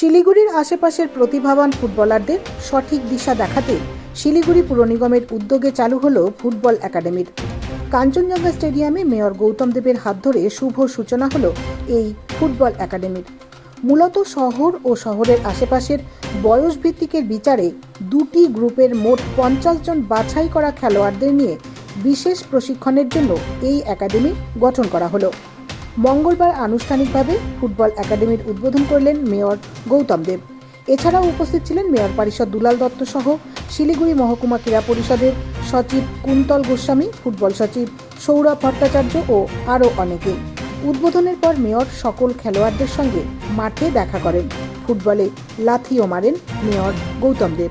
শিলিগুড়ির আশেপাশের প্রতিভাবান ফুটবলারদের সঠিক দিশা দেখাতে শিলিগুড়ি পুর নিগমের উদ্যোগে চালু হলো ফুটবল একাডেমির। কাঞ্চনজঙ্ঘা স্টেডিয়ামে মেয়র গৌতম দেবের হাত ধরে শুভ সূচনা হলো এই ফুটবল একাডেমির। মূলত শহর ও শহরের আশেপাশের বয়স ভিত্তিকের বিচারে দুটি গ্রুপের মোট পঞ্চাশ জন বাছাই করা খেলোয়াড়দের নিয়ে বিশেষ প্রশিক্ষণের জন্য এই একাডেমি গঠন করা হলো। মঙ্গলবার আনুষ্ঠানিকভাবে ফুটবল একাডেমির উদ্বোধন করলেন মেয়র গৌতম দেব। এছাড়াও উপস্থিত ছিলেন মেয়র পরিষদ দুলাল দত্ত সহ শিলিগুড়ি মহকুমা ক্রীড়া পরিষদের সচিব কুন্তল গোস্বামী, ফুটবল সচিব সৌরভ ভট্টাচার্য ও আরও অনেকে। উদ্বোধনের পর মেয়র সকল খেলোয়াড়দের সঙ্গে মাঠে দেখা করেন। ফুটবলে লাথিও মারেন মেয়র গৌতম দেব।